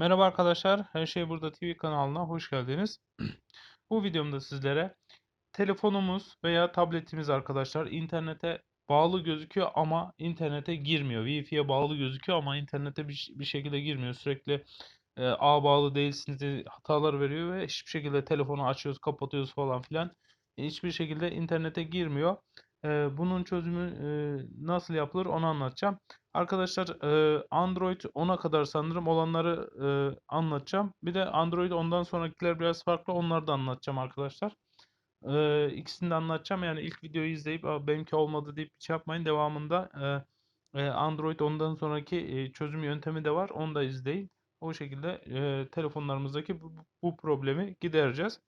Merhaba arkadaşlar, Her Şey Burada TV kanalına hoş geldiniz. Bu videomda sizlere telefonumuz veya tabletimiz arkadaşlar internete bağlı gözüküyor ama internete girmiyor. Wi-Fi'ye bağlı gözüküyor ama internete bir, bir şekilde girmiyor. Sürekli e, ağ bağlı değilsiniz diye hatalar veriyor ve hiçbir şekilde telefonu açıyoruz, kapatıyoruz falan filan. Hiçbir şekilde internete girmiyor. Bunun çözümü nasıl yapılır onu anlatacağım. Arkadaşlar Android 10'a kadar sanırım olanları anlatacağım. Bir de Android ondan sonrakiler biraz farklı. Onları da anlatacağım arkadaşlar. E, ikisini de anlatacağım. Yani ilk videoyu izleyip "Aa, benimki olmadı deyip şey yapmayın. Devamında Android ondan sonraki çözüm yöntemi de var. Onu da izleyin. O şekilde telefonlarımızdaki bu, problemi gidereceğiz.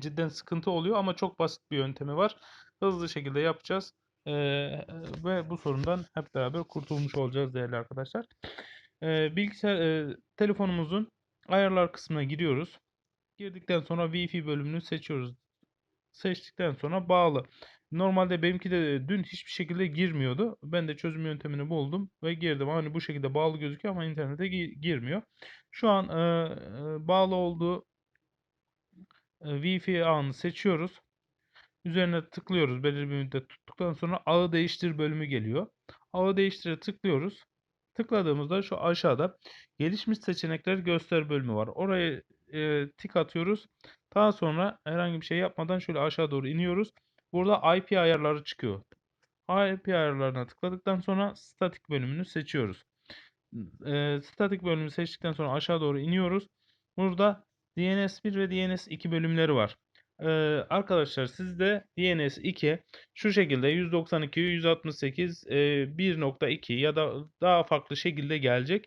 Cidden sıkıntı oluyor ama çok basit bir yöntemi var. Hızlı şekilde yapacağız. Ee, ve bu sorundan hep beraber kurtulmuş olacağız değerli arkadaşlar. Ee, bilgisayar e, telefonumuzun ayarlar kısmına giriyoruz. Girdikten sonra Wi-Fi bölümünü seçiyoruz. Seçtikten sonra bağlı. Normalde benimki de dün hiçbir şekilde girmiyordu. Ben de çözüm yöntemini buldum ve girdim. Hani bu şekilde bağlı gözüküyor ama internete gi- girmiyor. Şu an e, e, bağlı olduğu e, Wi-Fi ağını seçiyoruz. Üzerine tıklıyoruz. Belirli bir müddet tuttuktan sonra ağı değiştir bölümü geliyor. Ağı değiştire tıklıyoruz. Tıkladığımızda şu aşağıda gelişmiş seçenekleri göster bölümü var. Oraya e, tik atıyoruz. Daha sonra herhangi bir şey yapmadan şöyle aşağı doğru iniyoruz. Burada IP ayarları çıkıyor. IP ayarlarına tıkladıktan sonra statik bölümünü seçiyoruz. E, statik bölümünü seçtikten sonra aşağı doğru iniyoruz. Burada DNS1 ve DNS2 bölümleri var. Ee, arkadaşlar sizde DNS 2 şu şekilde 192, 168, e, 1.2 ya da daha farklı şekilde gelecek.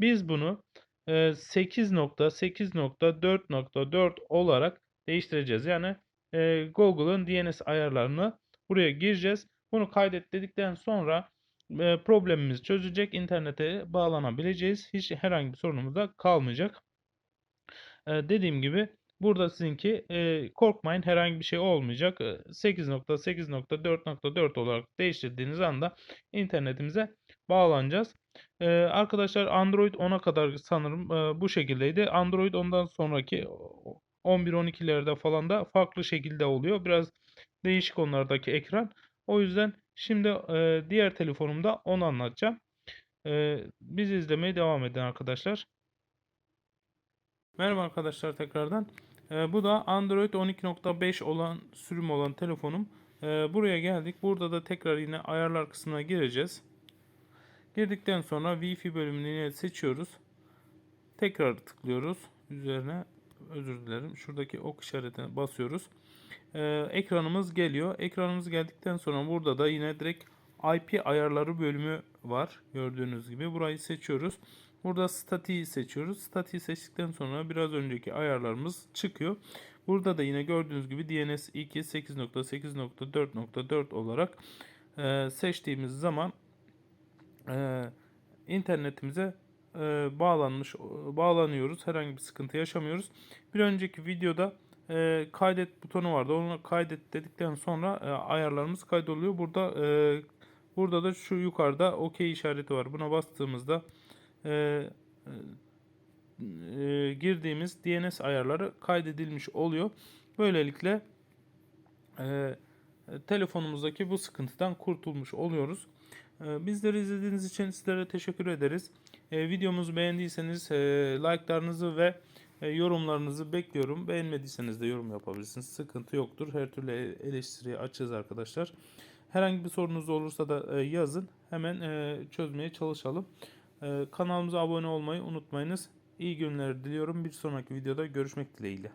Biz bunu e, 8.8.4.4 olarak değiştireceğiz. Yani e, Google'ın DNS ayarlarını buraya gireceğiz. Bunu kaydet dedikten sonra e, problemimiz çözecek. İnternete bağlanabileceğiz. Hiç herhangi bir sorunumuz da kalmayacak. E, dediğim gibi Burada sizinki e, korkmayın herhangi bir şey olmayacak. 8.8.4.4 olarak değiştirdiğiniz anda internetimize bağlanacağız. E, arkadaşlar Android 10'a kadar sanırım e, bu şekildeydi. Android ondan sonraki 11-12'lerde falan da farklı şekilde oluyor. Biraz değişik onlardaki ekran. O yüzden şimdi e, diğer telefonumda onu anlatacağım. E, bizi izlemeye devam edin arkadaşlar. Merhaba arkadaşlar tekrardan. Ee, bu da Android 12.5 olan sürüm olan telefonum. Ee, buraya geldik. Burada da tekrar yine ayarlar kısmına gireceğiz. Girdikten sonra Wi-Fi bölümünü seçiyoruz. Tekrar tıklıyoruz. Üzerine özür dilerim. Şuradaki ok işaretine basıyoruz. Ee, ekranımız geliyor. Ekranımız geldikten sonra burada da yine direkt IP ayarları bölümü var. Gördüğünüz gibi burayı seçiyoruz. Burada statiği seçiyoruz. Statiği seçtikten sonra biraz önceki ayarlarımız çıkıyor. Burada da yine gördüğünüz gibi DNS 2 8.8.4.4 olarak e, seçtiğimiz zaman e, internetimize e, bağlanmış bağlanıyoruz. Herhangi bir sıkıntı yaşamıyoruz. Bir önceki videoda e, kaydet butonu vardı. Onu kaydet dedikten sonra e, ayarlarımız kaydoluyor. Burada e, burada da şu yukarıda OK işareti var. Buna bastığımızda e, e, girdiğimiz DNS ayarları kaydedilmiş oluyor. Böylelikle e, telefonumuzdaki bu sıkıntıdan kurtulmuş oluyoruz. E, bizleri izlediğiniz için sizlere teşekkür ederiz. E, videomuzu beğendiyseniz e, like'larınızı ve e, yorumlarınızı bekliyorum. Beğenmediyseniz de yorum yapabilirsiniz. Sıkıntı yoktur. Her türlü eleştiriye açığız arkadaşlar. Herhangi bir sorunuz olursa da e, yazın. Hemen e, çözmeye çalışalım. Kanalımıza abone olmayı unutmayınız. İyi günler diliyorum. Bir sonraki videoda görüşmek dileğiyle.